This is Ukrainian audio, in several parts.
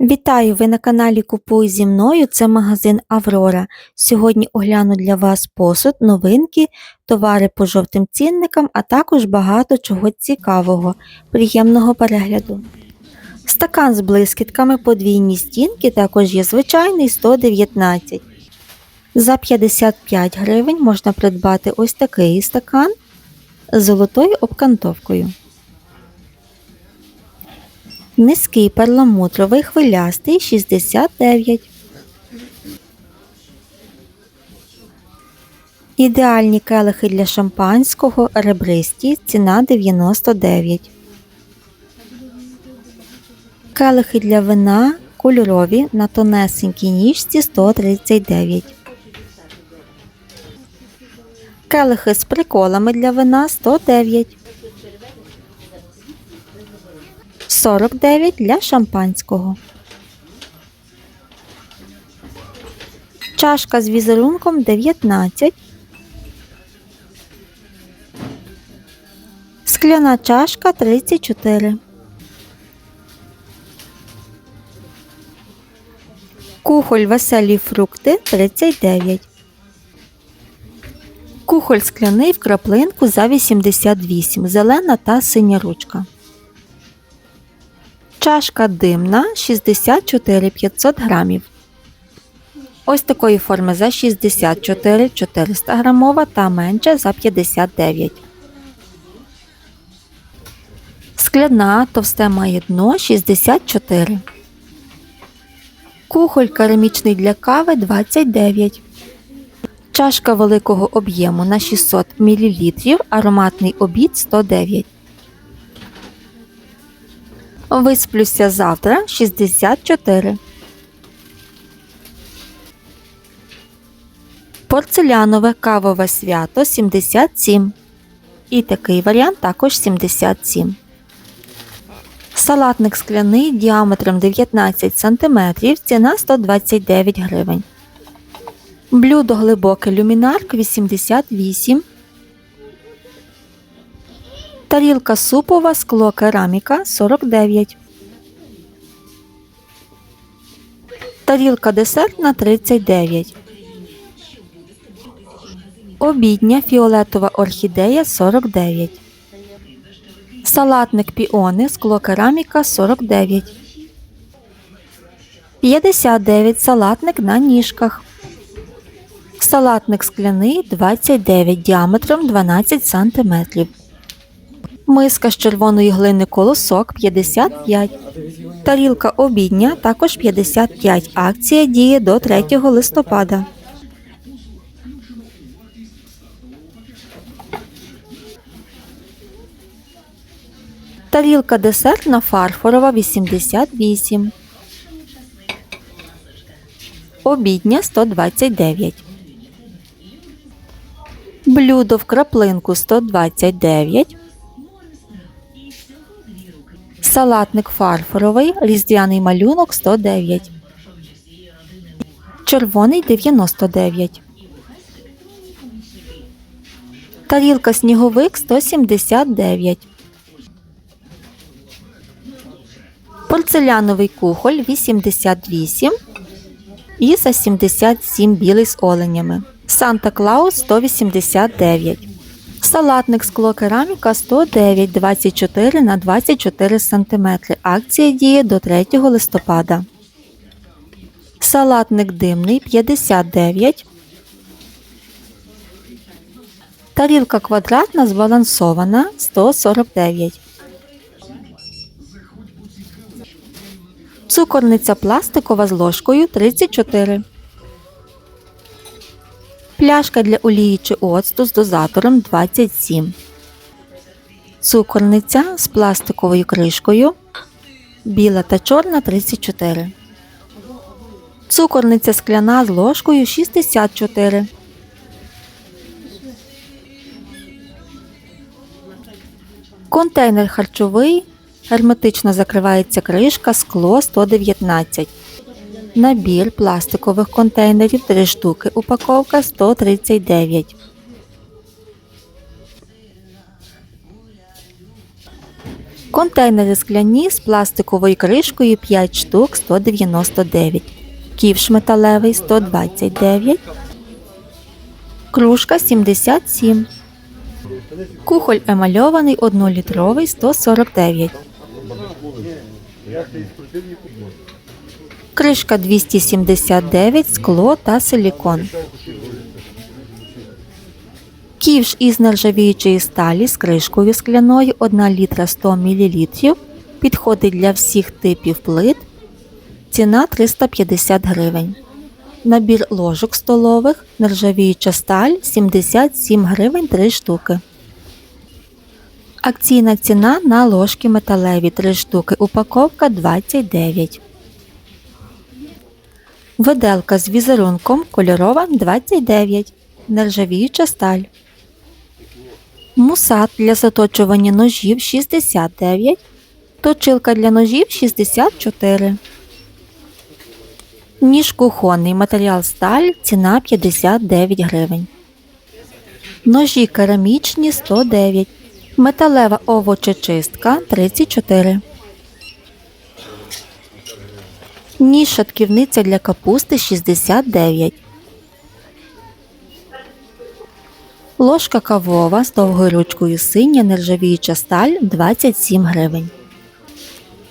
Вітаю! Ви на каналі Купуй зі мною. Це магазин Аврора. Сьогодні огляну для вас посуд, новинки, товари по жовтим цінникам, а також багато чого цікавого. Приємного перегляду. Стакан з блискітками, подвійні стінки, також є звичайний 119. За 55 гривень можна придбати ось такий стакан з золотою обкантовкою. Низький перламутровий хвилястий 69. Ідеальні келихи для шампанського ребристі ціна 99. Келихи для вина кольорові на тонесенькій ніжці 139. Келихи з приколами для вина 109. 49 для шампанського. Чашка з візерунком 19. Скляна чашка 34. Кухоль веселі фрукти 39. Кухоль скляний в краплинку за 88. Зелена та синя ручка. Чашка димна 64 500 грамів. Ось такої форми за 64 400 грамова та менше за 59. Скляна товсте має дно 64. Кухоль керамічний для кави 29. Чашка великого об'єму на 600 мл. Ароматний обід 109. Висплюся завтра 64. Порцелянове кавове свято 77. І такий варіант також 77. Салатник скляний діаметром 19 см. Ціна 129 гривень. Блюдо глибоке люмінарк 88 Тарілка супова скло кераміка 49. Тарілка десертна 39. Обідня фіолетова орхідея 49. Салатник піони скло кераміка 49. 59 салатник на ніжках. Салатник скляний 29 діаметром 12 см. Миска з червоної глини колосок 55. Тарілка обідня також 55. Акція діє до 3 листопада. Тарілка десертна фарфорова 88. Обідня 129. Блюдо в краплинку 129. Салатник фарфоровий, різдвяний малюнок 109. Червоний 99. Тарілка сніговик 179. Порцеляновий кухоль 88 і за 77 білий з оленями. Санта Клаус 189. Салатник скло кераміка 109 24 на 24 см. Акція діє до 3 листопада. Салатник димний 59. Тарілка квадратна збалансована 149. Цукорниця пластикова з ложкою 34. Пляшка для олії чи оцту з дозатором 27. Цукорниця з пластиковою кришкою. Біла та чорна 34. Цукорниця скляна з ложкою 64. Контейнер харчовий. Герметично закривається кришка скло 119. Набір пластикових контейнерів 3 штуки. Упаковка 139. Контейнери скляні з пластиковою кришкою 5 штук 199. Ківш металевий 129. Кружка 77. Кухоль емальований 1-літровий 149. Кришка 279, скло та силікон. Ківш із нержавіючої сталі з кришкою скляною 1 літра 100 мл. Підходить для всіх типів плит. Ціна 350 гривень. Набір ложок столових, нержавіюча сталь 77 гривень 3 штуки. Акційна ціна на ложки металеві 3 штуки. Упаковка 29. Виделка з візерунком кольорова 29. Нержавіюча сталь. Мусат для заточування ножів 69. Точилка для ножів 64. Ніж кухонний матеріал сталь. Ціна 59 гривень. Ножі керамічні 109. Металева овочечистка 34. Ніж шатківниця для капусти 69. Ложка кавова з довгою ручкою синя нержавіюча сталь 27 гривень.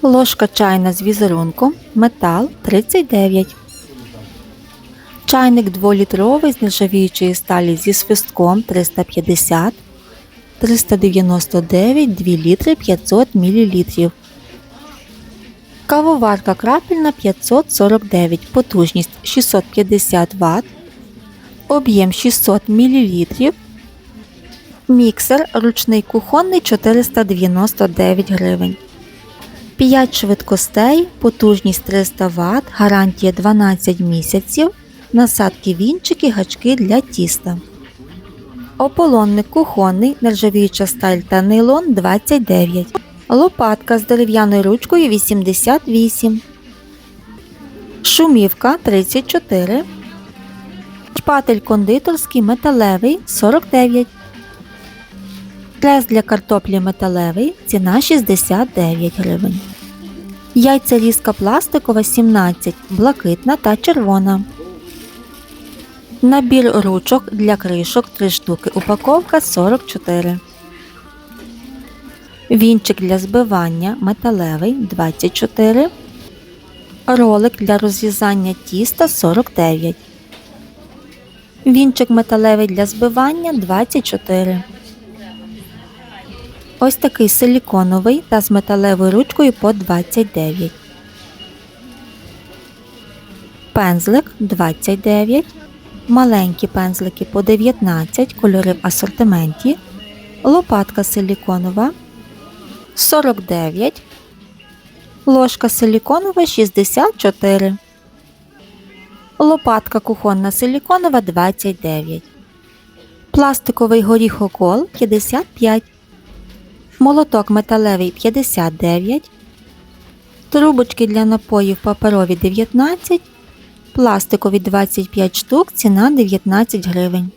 Ложка чайна з візерунком метал 39. Чайник 2-літровий з нержавіючої сталі зі свистком 350. 399 2 літри 500 мл. Кавоварка крапельна 549, потужність 650 Вт, об'єм 600 мл. Міксер ручний кухонний 499 гривень. 5 швидкостей, потужність 300 Вт, гарантія 12 місяців, насадки вінчики, гачки для тіста. Ополонник кухонний, нержавіюча сталь та нейлон 29. Лопатка з дерев'яною ручкою 88. Шумівка 34. Шпатель кондитерський металевий 49. Прес для картоплі металевий. Ціна 69 гривень. Яйця різка пластикова 17. Блакитна та червона. Набір ручок для кришок 3 штуки. Упаковка 44. Вінчик для збивання металевий 24. Ролик для розрізання тіста 49. Вінчик металевий для збивання 24. Ось такий силіконовий та з металевою ручкою по 29. Пензлик 29. Маленькі пензлики по 19, кольори в асортименті. Лопатка силіконова 49. Ложка силіконова 64. Лопатка кухонна силіконова 29. Пластиковий горіхокол 55. Молоток металевий 59. Трубочки для напоїв паперові 19. Пластикові 25 штук, ціна 19 гривень.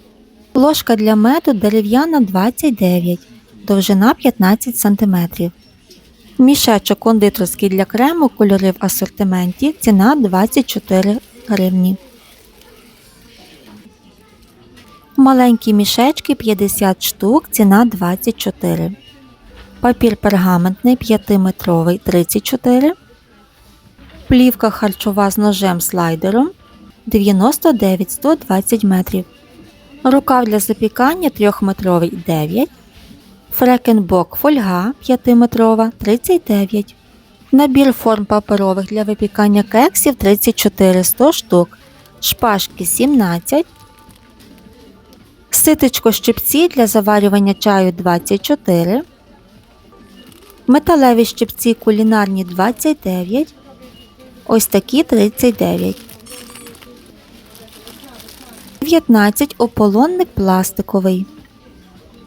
Ложка для меду дерев'яна 29, довжина 15 см. Мішечок кондитерський для крему, кольори в асортименті, ціна 24 гривні. Маленькі мішечки 50 штук, ціна 24. Папір пергаментний 5-метровий 34. Плівка харчова з ножем слайдером 99-120 метрів. Рукав для запікання 3-метровий 9. Фрекенбок фольга 5-метрова 39. Набір форм паперових для випікання кексів 34 100 штук. Шпажки 17. Ситечко щипці для заварювання чаю 24. Металеві щипці кулінарні 29. Ось такі 39. 19 ополонник пластиковий.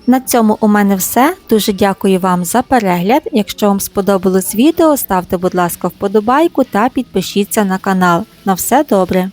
На цьому у мене все. Дуже дякую вам за перегляд. Якщо вам сподобалось відео, ставте, будь ласка, вподобайку та підпишіться на канал. На все добре!